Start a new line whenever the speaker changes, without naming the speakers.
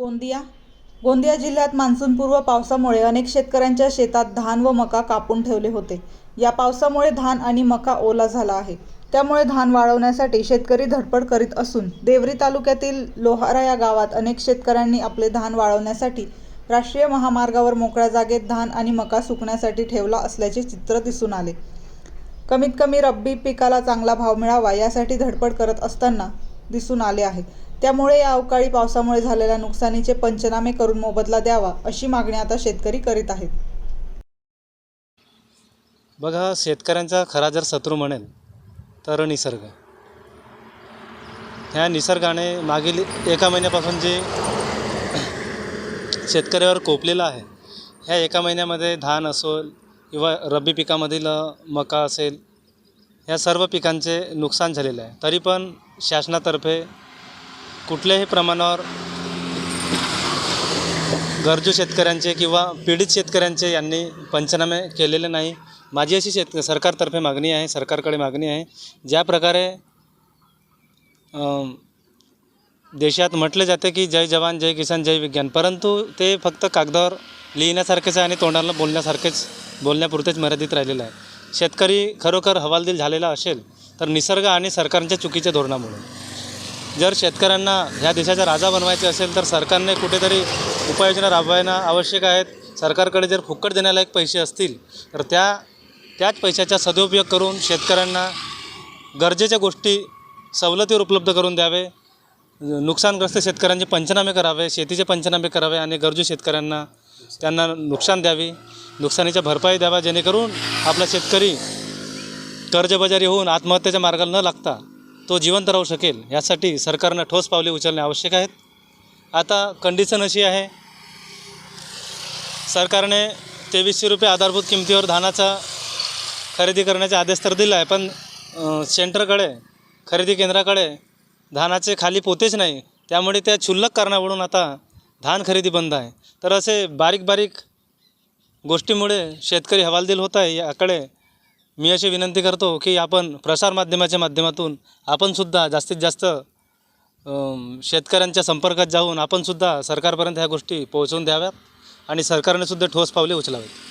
गोंदिया. गोंदिया जिल्ह्यात मान्सूनपूर्व पावसामुळे अनेक शेतकऱ्यांच्या शेतात धान व मका कापून ठेवले होते. या पावसामुळे धान आणि मका ओला झाला आहे. त्यामुळे धान वाळवण्यासाठी शेतकरी धडपड करीत असून देवरी तालुक्यातील लोहारा या गावात अनेक शेतकऱ्यांनी आपले धान वाळवण्यासाठी राष्ट्रीय महामार्गावर मोकळ्या जागेत धान आणि मका सुकण्यासाठी ठेवला असल्याचे चित्र दिसून आले. कमीत कमी रब्बी पिकाला चांगला भाव मिळावा यासाठी धडपड करत असताना दिसून आले आहे. त्यामुळे या अवकाळी पावसामुळे झालेल्या नुकसानीचे पंचनामे करून मोबदला द्यावा अशी मागणी आता शेतकरी करीत आहेत.
बघा शेतकऱ्यांचा खरा जर शत्रू म्हणेल तर निसर्ग. ह्या निसर्गाने मागील एका महिन्यापासून जे शेतकऱ्यावर कोपलेलं आहे ह्या एका महिन्यामध्ये धान असेल किंवा रब्बी पिकामधील मका असेल ह्या सर्व पिकांचे नुकसान झालेलं आहे. तरी पण शासनातर्फे कुठल्याही प्रमाणावर गरजू शेतकऱ्यांचे किंवा पीडित शेतकऱ्यांचे यांनी पंचनामे केलेले नाही. माझी अशी शेत सरकारतर्फे मागणी आहे सरकारकडे मागणी आहे. ज्या प्रकारे देशात म्हटले जाते की जय जवान जय किसान जय विज्ञान. परंतु ते फक्त कागदावर लिहिण्यासारखेच आहे आणि तोंडाला बोलण्यासारखेच बोलण्यापुरतेच मर्यादित राहिलेलं आहे. शेतकरी खरोखर हवालदिल झालेला असेल तर निसर्ग आणि सरकारच्या चुकीच्या धोरणामुळे. जर शेतकऱ्यांना ह्या देशाचा राजा बनवायचे असेल तर सरकारने कुठेतरी उपाययोजना राबवायला आवश्यक आहेत. सरकारकडे जर फुकट देण्यालायक पैसे असतील तर त्या त्याच पैशाचा सदुपयोग करून शेतकऱ्यांना गरजेच्या गोष्टी सवलतीवर उपलब्ध करून द्यावे. नुकसानग्रस्त शेतकऱ्यांचे पंचनामे करावे शेतीचे पंचनामे करावे आणि गरजू शेतकऱ्यांना त्यांना नुकसान द्यावी. नुकसानीच्या भरपाई द्यावा जेणेकरून आपला शेतकरी कर्जबाजारी होऊन आत्महत्येच्या मार्गाला न लागता तो जिवंत राहू शकेल यासाठी सरकारनं ठोस पावले उचलणे आवश्यक आहेत. आता कंडिशन अशी आहे सरकारने तेवीसशे रुपये आधारभूत किमतीवर धानाचा खरेदी करण्याचा आदेश तर दिला आहे पण सेंटरकडे खरेदी केंद्राकडे धानाचे खाली पोतेच नाही. त्यामुळे त्या क्षुल्लक कारणावरून आता धान खरेदी बंद आहे. तर असे बारीक बारीक गोष्टीमुळे शेतकरी हवालदिल होत आहे याकडे मी अशी विनंती करतो की आपण प्रसारमाध्यमाच्या माध्यमातून आपणसुद्धा जास्तीत जास्त शेतकऱ्यांच्या संपर्कात जाऊन आपणसुद्धा सरकारपर्यंत ह्या गोष्टी पोहोचवून द्याव्यात आणि सरकारने सुद्धा ठोस पावले उचलावेत.